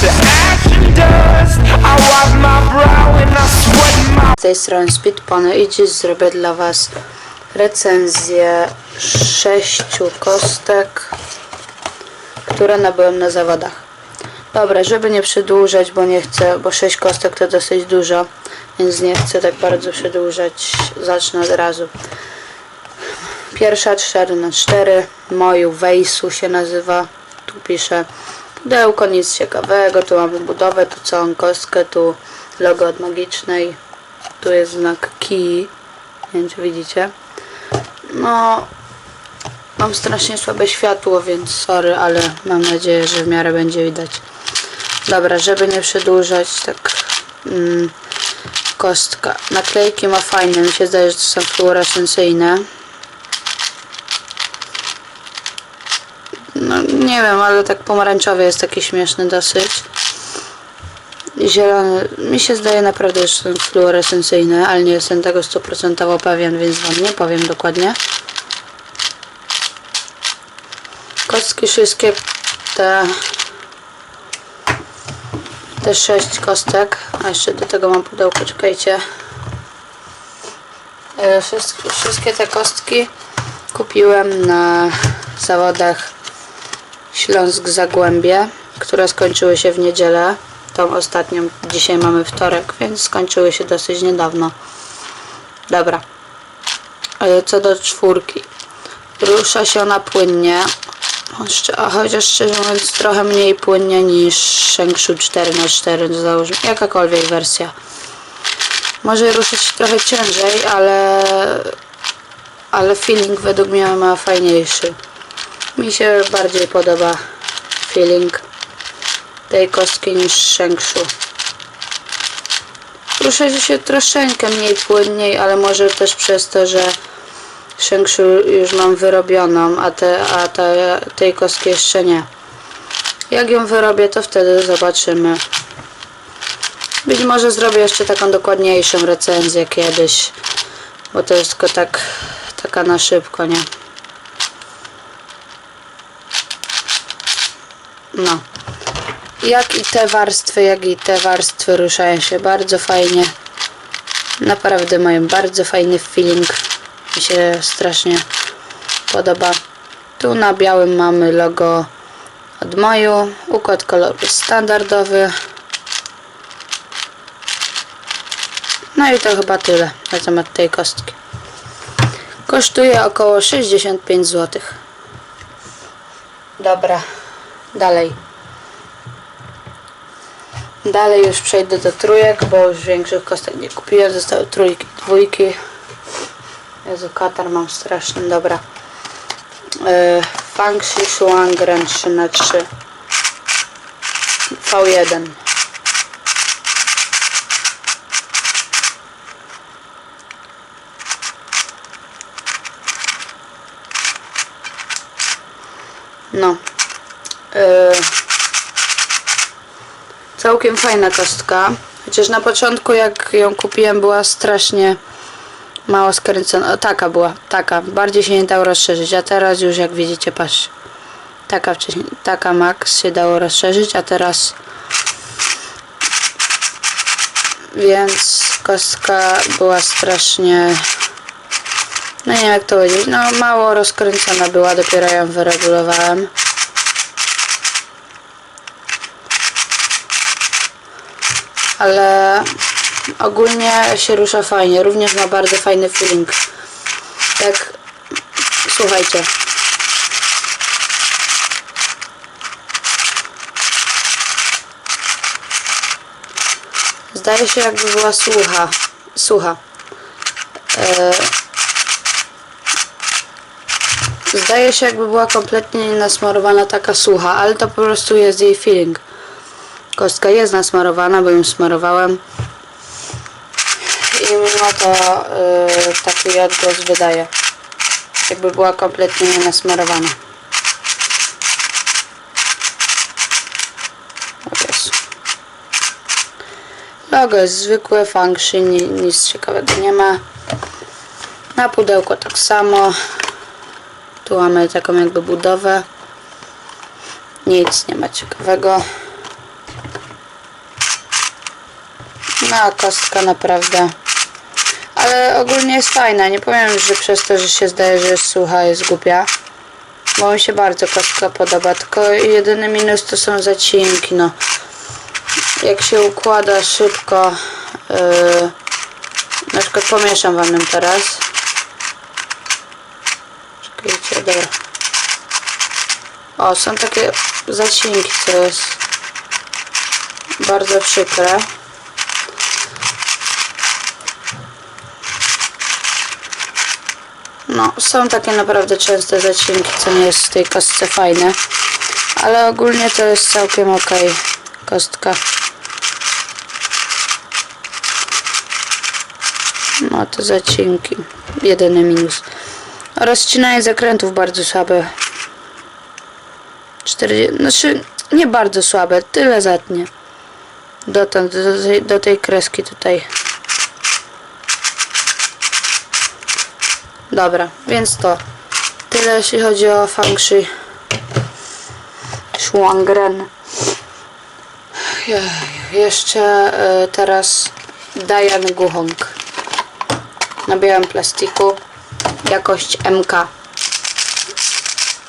to ash and dust. I wipe my brow and I sweat my Z tej strony Speedpony i dziś zrobię dla Was recenzję sześciu kostek, które nabyłem na zawodach. Dobra, żeby nie przedłużać, bo nie chcę, bo sześć kostek to dosyć dużo, więc nie chcę tak bardzo przedłużać, zacznę od razu. Pierwsza 4 na 4 moju Wejsu się nazywa, tu piszę pudełko, nic ciekawego, tu mamy budowę, tu całą kostkę, tu logo od magicznej, tu jest znak key, nie wiem czy widzicie. No, mam strasznie słabe światło, więc sorry, ale mam nadzieję, że w miarę będzie widać. Dobra, żeby nie przedłużać, tak mm, kostka. Naklejki ma fajne, mi się zdaje, że to są fluorescencyjne. Nie wiem, ale tak pomarańczowy jest taki śmieszny dosyć. Zielony, mi się zdaje naprawdę, że są fluorescencyjne, ale nie jestem tego 100% pewien, więc wam nie powiem dokładnie. Kostki wszystkie te te sześć kostek, a jeszcze do tego mam pudełko, czekajcie. E, wszystkie te kostki kupiłem na zawodach Śląsk Zagłębie, które skończyły się w niedzielę. Tą ostatnią, dzisiaj mamy wtorek, więc skończyły się dosyć niedawno. Dobra. E, Co do czwórki. Rusza się ona płynnie. A chociaż szczerze mówiąc trochę mniej płynnie niż Shengshu 4x4 załóżmy. Jakakolwiek wersja. Może ruszyć trochę ciężej, ale ale feeling według mnie ma fajniejszy. Mi się bardziej podoba feeling tej kostki niż Shengshu. Rusza się troszeczkę mniej płynniej, ale może też przez to, że Shengshu już mam wyrobioną, a, te, a te, tej kostki jeszcze nie. Jak ją wyrobię, to wtedy zobaczymy. Być może zrobię jeszcze taką dokładniejszą recenzję kiedyś, bo to jest tylko tak, taka na szybko, nie? No. Jak i te warstwy, jak i te warstwy ruszają się bardzo fajnie. Naprawdę mają bardzo fajny feeling. Mi się strasznie podoba. Tu na białym mamy logo od Moju. Układ koloru standardowy. No i to chyba tyle na temat tej kostki. Kosztuje około 65 zł. Dobra, dalej. Dalej już przejdę do trójek, bo już większych kostek nie kupiłem. Zostały trójki, dwójki. Jezu, katar mam straszny, dobra. Yy, Fangxi Shuangren 3 na 3 V1 No. Yy, całkiem fajna kostka. Chociaż na początku jak ją kupiłem była strasznie mało skręcona. O, taka była, taka. Bardziej się nie dało rozszerzyć, a teraz już jak widzicie, patrz. Taka wcześniej, taka max się dało rozszerzyć, a teraz więc kostka była strasznie no nie wiem jak to powiedzieć, no mało rozkręcona była, dopiero ją wyregulowałem. Ale ogólnie się rusza fajnie, również ma bardzo fajny feeling. Tak, słuchajcie. Zdaje się jakby była słucha. Słucha. E, Zdaje się jakby była kompletnie nasmarowana taka sucha, ale to po prostu jest jej feeling. Kostka jest nasmarowana, bo ją smarowałem. I mimo to yy, taki odgłos wydaje. Jakby była kompletnie nie nasmarowana. Jezu. Logo jest zwykłe, function, ni- nic ciekawego nie ma. Na pudełko tak samo. Tu mamy taką jakby budowę. Nic nie ma ciekawego. No, kostka naprawdę. Ale ogólnie jest fajna. Nie powiem, że przez to, że się zdaje, że jest sucha, jest głupia. Bo mi się bardzo kostka podoba. Tylko jedyny minus to są zacinki, no. Jak się układa szybko. Yy, na przykład pomieszam wam ją teraz. Czekajcie, dobra. O, są takie zacinki, co jest bardzo przykre. No, są takie naprawdę częste zacinki, co nie jest w tej kostce fajne. Ale ogólnie to jest całkiem ok kostka. No to zacinki. Jedyny minus. Rozcinanie zakrętów bardzo słabe. 40, znaczy nie bardzo słabe, tyle zatnie. Dotąd, do do tej kreski tutaj. Dobra, więc to tyle jeśli chodzi o feng shui. Schwangren. Je- Jeszcze y, teraz Dian Guhong. Na białym plastiku. Jakość MK.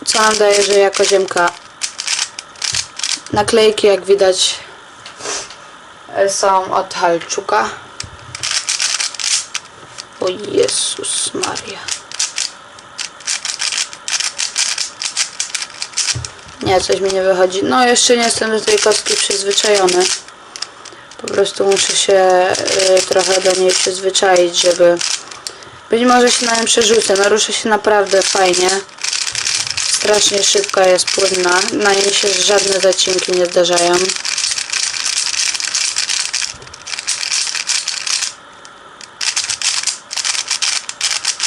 Co nam daje, że jakość MK? Naklejki jak widać y, są od Halczuka. O Jezus Maria. Nie, coś mi nie wychodzi. No, jeszcze nie jestem do tej kostki przyzwyczajony. Po prostu muszę się y, trochę do niej przyzwyczaić, żeby... Być może się na nią przerzucę. No, rusza się naprawdę fajnie. Strasznie szybka jest płynna. Na niej się żadne zacinki nie zdarzają.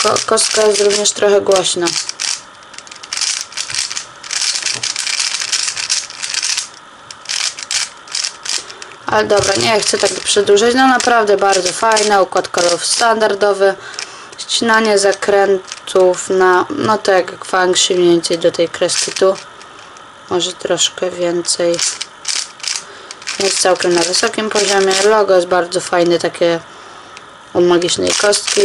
Ko kostka jest również trochę głośna. Ale dobra, nie chcę tak przedłużać. No naprawdę bardzo fajne. Układ kolorów standardowy. Ścinanie zakrętów na, no tak jak feng shui mniej więcej do tej kreski tu. Może troszkę więcej. Jest całkiem na wysokim poziomie. Logo jest bardzo fajne, takie od magicznej kostki.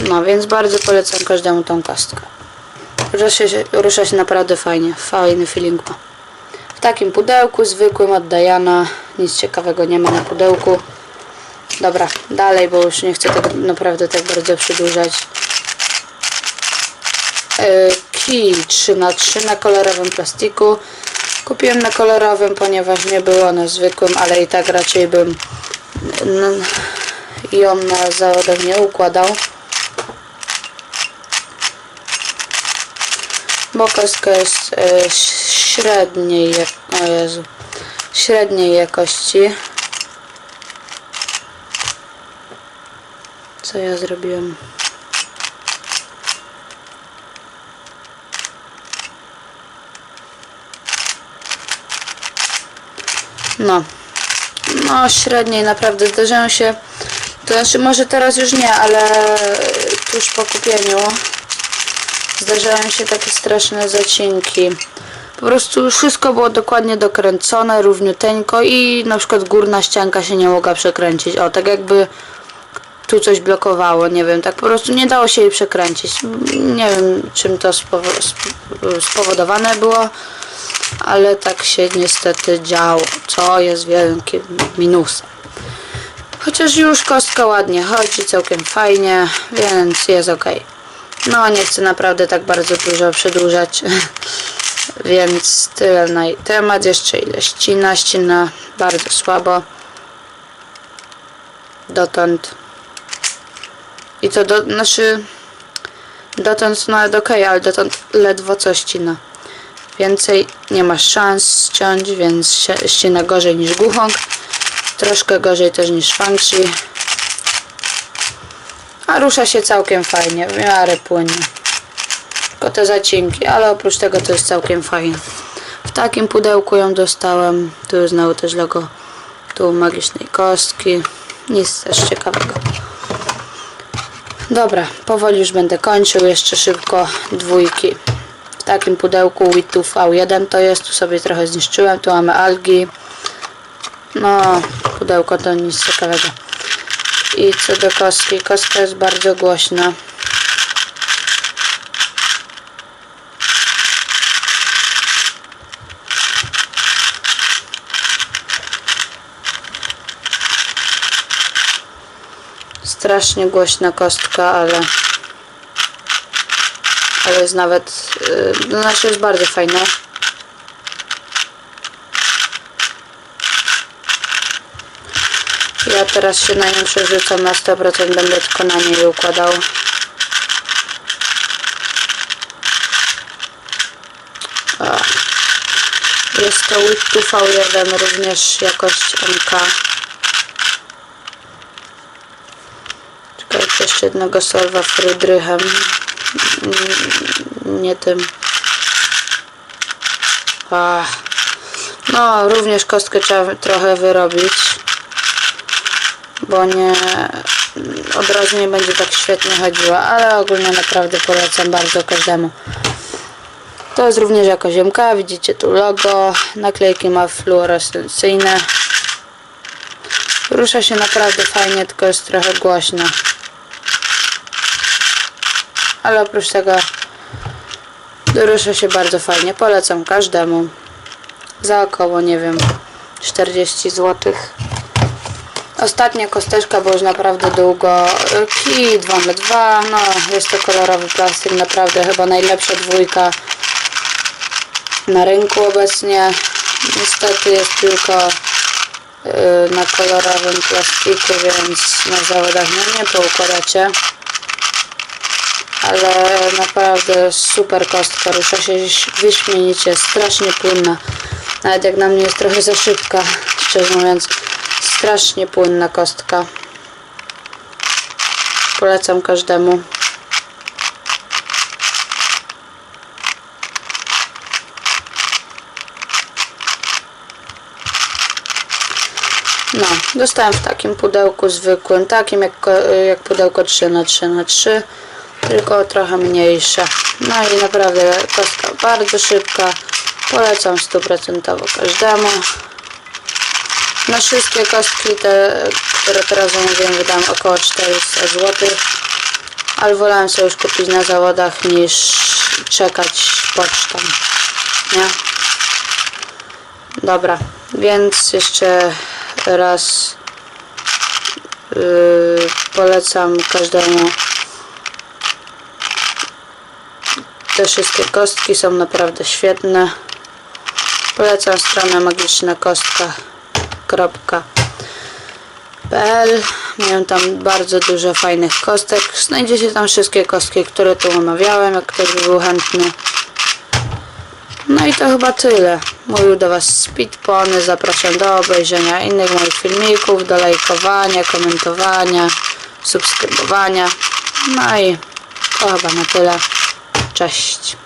No więc bardzo polecam każdemu tą kostkę. Rusza się, rusza się naprawdę fajnie. Fajny feeling ma. W takim pudełku zwykłym od Diana. Nic ciekawego nie ma na pudełku. Dobra, dalej, bo już nie chcę tego naprawdę tak bardzo przedłużać. Yy, kij 3x3 na kolorowym plastiku. Kupiłem na kolorowym, ponieważ nie było na zwykłym, ale i tak raczej bym ją na zawodach nie układał. Bo kostka jest e, średniej, o Jezu, średniej jakości. Co ja zrobiłem? No. No, średniej naprawdę zdarzają się. To znaczy, może teraz już nie, ale tuż po kupieniu zdarzają się takie straszne zacinki. Po prostu wszystko było dokładnie dokręcone, równiuteńko i na przykład górna ścianka się nie mogła przekręcić. O, tak jakby tu coś blokowało, nie wiem, tak po prostu nie dało się jej przekręcić. Nie wiem, czym to spowo- sp- spowodowane było, ale tak się niestety działo, co jest wielkim minusem. Chociaż już kostka ładnie chodzi, całkiem fajnie, więc jest ok. No, nie chcę naprawdę tak bardzo dużo przedłużać, więc tyle na temat. Jeszcze ile ścina, ścina bardzo słabo. Dotąd. I to do, znaczy, dotąd nawet ok, ale dotąd ledwo co ścina. Więcej nie ma szans ściąć, więc ścina gorzej niż Guhong. Troszkę gorzej też niż Feng Shui. A rusza się całkiem fajnie, w miarę płynnie. Tylko te zacinki, ale oprócz tego to jest całkiem fajne. W takim pudełku ją dostałem. Tu jest znowu też logo tu magicznej kostki. Nic też ciekawego. Dobra, powoli już będę kończył. Jeszcze szybko dwójki. takim pudełku Witu V1 to jest, tu sobie trochę zniszczyłem, tu mamy algi. No, pudełko to nic ciekawego. I co do kostki, kostka jest bardzo głośna. Strasznie głośna kostka, ale ale jest nawet, yy, no znaczy jest bardzo fajna. Ja teraz się na nią przerzucam na 100%, będę tylko na niej układał. O. Jest to WIT V1, również jakość MK. Czekajcie, jeszcze jednego solwa Frydrychem. Mm, Nie tym. No, również kostkę trzeba trochę wyrobić bo nie od razu nie będzie tak świetnie chodziła, ale ogólnie naprawdę polecam bardzo każdemu. To jest również jako ziemka, widzicie tu logo, naklejki ma fluorescencyjne. Rusza się naprawdę fajnie, tylko jest trochę głośno. Ale oprócz tego rusza się bardzo fajnie, polecam każdemu. Za około, nie wiem, 40 złotych. Ostatnia kosteczka, bo już naprawdę długo. Kij 2 no jest to kolorowy plastik, naprawdę chyba najlepsza dwójka na rynku obecnie. Niestety jest tylko yy, na kolorowym plastiku, więc na zawodach no, nie poukładacie. Ale naprawdę super kostka, rusza się wyśmienicie, strasznie płynna. Nawet jak na mnie jest trochę za szybka, szczerze mówiąc. Strasznie płynna kostka. Polecam każdemu. No, dostałem w takim pudełku zwykłym, takim jak, jak pudełko 3x3x3, tylko trochę mniejsze. No i naprawdę kostka bardzo szybka. Polecam stuprocentowo każdemu. Na wszystkie kostki te, które teraz zamówiłem wydałem około 400 zł. Ale wolałem sobie już kupić na zawodach niż czekać pocztą. Nie? Dobra, więc jeszcze raz yy, polecam każdemu te wszystkie kostki są naprawdę świetne. Polecam stronę magiczna kostka www.kostek.pl Miałem tam bardzo dużo fajnych kostek. Znajdziecie tam wszystkie kostki, które tu omawiałem, jak ktoś by był chętny. No i to chyba tyle. Mówił do Was Speedpony. Zapraszam do obejrzenia innych moich filmików, do lajkowania, komentowania, subskrybowania. No i to chyba na tyle. Cześć.